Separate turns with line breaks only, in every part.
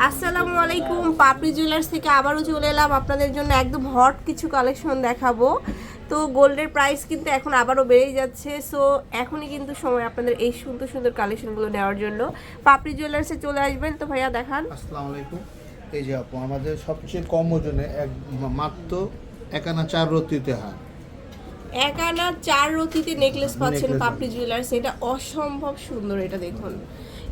আসসালামু আলাইকুম পাপড়ি জুয়েলার্স থেকে আবারও চলে এলাম আপনাদের জন্য একদম হট কিছু কালেকশন দেখাবো। তো গোল্ডের প্রাইস কিন্তু এখন আবারও বেড়েই যাচ্ছে। সো এখনই কিন্তু সময় আপনাদের এই সুন্দর সুন্দর কালেকশনগুলো নেওয়ার জন্য। পাপড়ি জুয়েলার্সে চলে আসবেন। তো ভাইয়া দেখান।
আসসালামু আলাইকুম। এই যে আপু আমাদের সবচেয়ে কম ওজনে এক মাত্র একানা চার রত্রিতে হার।
এক আনা চার রতিতে নেকলেস পাচ্ছেন পাপড়ি জুয়েলার্স এটা অসম্ভব সুন্দর এটা দেখুন।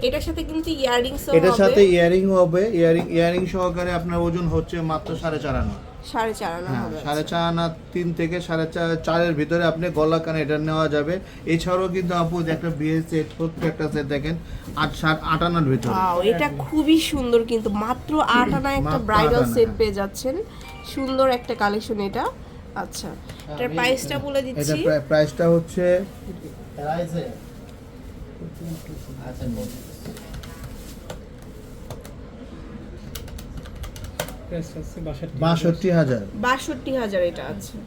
এটার সাথে কিন্তু ইয়াররিংস
এটার সাথে
হবে
ইয়ারিং হবে। ইয়ারিং ইয়ারিং সহকারে আপনার ওজন হচ্ছে মাত্র সাড়ে চার আনা।
সাড়ে চার আনা
হ্যাঁ
হবে
সাড়ে চার আনা তিন থেকে সাড়ে চার চারের ভিতরে আপনি গলা কানে এটা নেওয়া যাবে। এছাড়াও কিন্তু আপু যে একটা বিয়ে সেট প্রত্যেকটা সেট দেখেন আট ষাট আট আনার ভিতরে।
এটা খুবই সুন্দর কিন্তু মাত্র আট আনা একটা ব্রাইডাল সেট পেয়ে যাচ্ছেন। সুন্দর একটা কালেকশন এটা আচ্ছা। এটার প্রাইসটা বলে
এটা
দিচ্ছি।
প্রাইসটা হচ্ছে বাষট্টি হাজার।
বাষট্টি হাজার এটা আছে।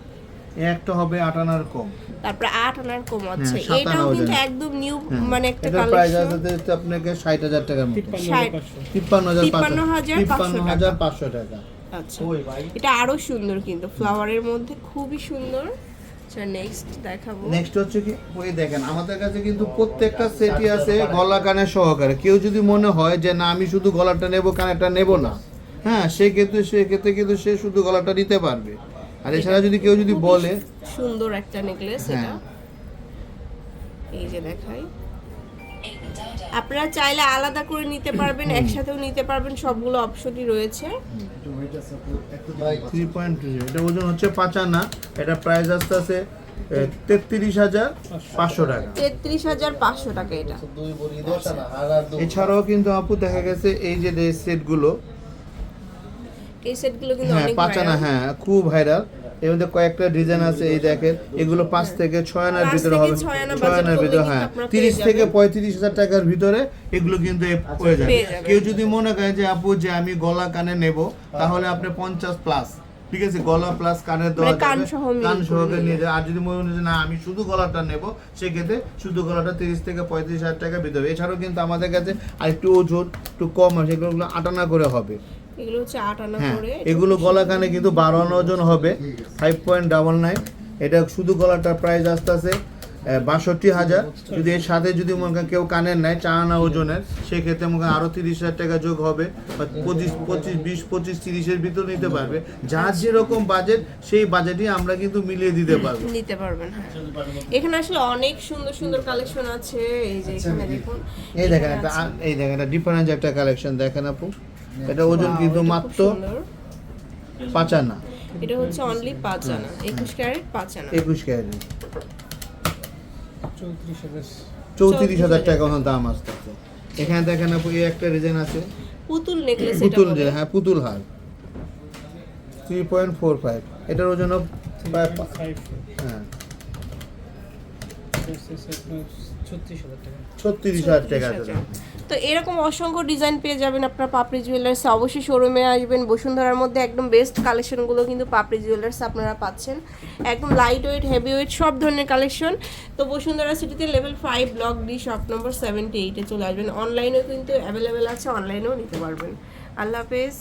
একটা হবে আট আনার কম।
তারপরে আট আনার কম আছে। এটাও কিন্তু একদম নিউ
হ্যাঁ।
মানে একটা কালেকশন
আছে আপনাকে টাকার মতো।
টাকা। আচ্ছা। এটা আরও সুন্দর কিন্তু। ফ্লাওয়ারের মধ্যে খুবই সুন্দর। নেক্সট দেখাবো।
নেক্সট হচ্ছে কি ওই দেখেন আমাদের কাছে কিন্তু প্রত্যেকটা সেটই আছে গলা কানের সহকারে। কেউ যদি মনে হয় যে না আমি শুধু গলাটা নেব কানেরটা নেব না। হ্যাঁ সেক্ষেত্রে সেক্ষেত্রে কিন্তু সে শুধু গলাটা নিতে পারবে। আর এছাড়া যদি কেউ যদি বলে
সুন্দর একটা নেকলেস এটা।
হ্যাঁ
এই যে দেখাই। আপনারা চাইলে আলাদা করে নিতে পারবেন একসাথেও নিতে পারবেন সবগুলো অপশনই রয়েছে।
থ্রি পয়েন্ট এটা ওজন হচ্ছে পাঁচ আনা এটা প্রাইস আসতে আছে তেত্রিশ হাজার পাঁচশো টাকা।
তেত্রিশ হাজার পাঁচশো টাকা এটা।
এছাড়াও কিন্তু আপু দেখা গেছে এই যে সেটগুলো
এই সেটগুলো কিন্তু
হ্যাঁ পাঁচ আনা হ্যাঁ খুব ভাইরাল এর মধ্যে কয়েকটা ডিজাইন আছে এই দেখেন এগুলো পাঁচ থেকে ছয় আনার ভিতরে হবে।
ছয়
আনার ভিতরে হ্যাঁ তিরিশ থেকে পঁয়ত্রিশ হাজার টাকার ভিতরে এগুলো কিন্তু হয়ে যাবে। কেউ যদি মনে করে যে আপু যে আমি গলা কানে নেব তাহলে আপনি পঞ্চাশ প্লাস ঠিক আছে গলা প্লাস কানের দেওয়া
মানে কান
যাবে।
সহ মিল
কান
করে
সহকারে নিয়ে যায় আর যদি মনে হয় না আমি শুধু গলাটা নেব সেক্ষেত্রে শুধু গলাটা তিরিশ থেকে পঁয়ত্রিশ হাজার টাকার ভিতরে এছাড়াও কিন্তু আমাদের কাছে আর একটু ওজন একটু কম আছে এগুলো আটানা করে হবে।
এগুলো হচ্ছে আট আনা
হ্যাঁ
করে
এগুলো গলা কানে কিন্তু বারো আনা ওজন হবে ফাইভ পয়েন্ট ডাবল নাইন এটা শুধু গলাটার প্রাইস আসতে আছে বাষট্টি হাজার। যদি এর সাথে যদি মনে করেন কেউ কানের নেয় চা আনা ওজনের সেক্ষেত্রে মনে করেন আরও তিরিশ হাজার টাকা যোগ হবে বা পঁচিশ পঁচিশ বিশ পঁচিশ তিরিশের ভিতর নিতে পারবে। যার যেরকম বাজেট সেই বাজেটই আমরা কিন্তু মিলিয়ে দিতে পারব।
নিতে পারবেন হ্যাঁ। এখানে আসলে অনেক সুন্দর সুন্দর কালেকশন আছে এই যে এখানে দেখুন।
এই দেখেন এই দেখেন একটা ডিফারেন্ট একটা কালেকশন দেখেন আপু। এটা ওজন কিন্তু মাত্র পাঁচ আনা।
এটা হচ্ছে অনলি পাঁচ আনা। একুশ ক্যারেট পাঁচ আনা।
একুশ ক্যারেট। চৌত্রিশ হাজার। টাকা ওনার দাম আসতেছে। এখানে দেখেন আপু এই একটা ডিজাইন আছে।
পুতুল নেকলেস এটা
পুতুল যে হ্যাঁ পুতুল হার। Three point four five. এটার ওজন প্রায় হ্যাঁ। ছত্রিশ হাজার টাকা
তো এরকম অসংখ্য ডিজাইন পেয়ে যাবেন আপনার পাপড়ি জুয়েলার্স অবশ্যই শোরুমে আসবেন। বসুন্ধরার মধ্যে একদম বেস্ট কালেকশনগুলো কিন্তু পাপড়ি জুয়েলার্স আপনারা পাচ্ছেন। একদম লাইট ওয়েট হেভি ওয়েট সব ধরনের কালেকশন তো বসুন্ধরা সিটিতে level five block D shop number seventy এইটে চলে আসবেন। অনলাইনেও কিন্তু অ্যাভেলেবেল আছে অনলাইনেও নিতে পারবেন। আল্লাহ হাফেজ।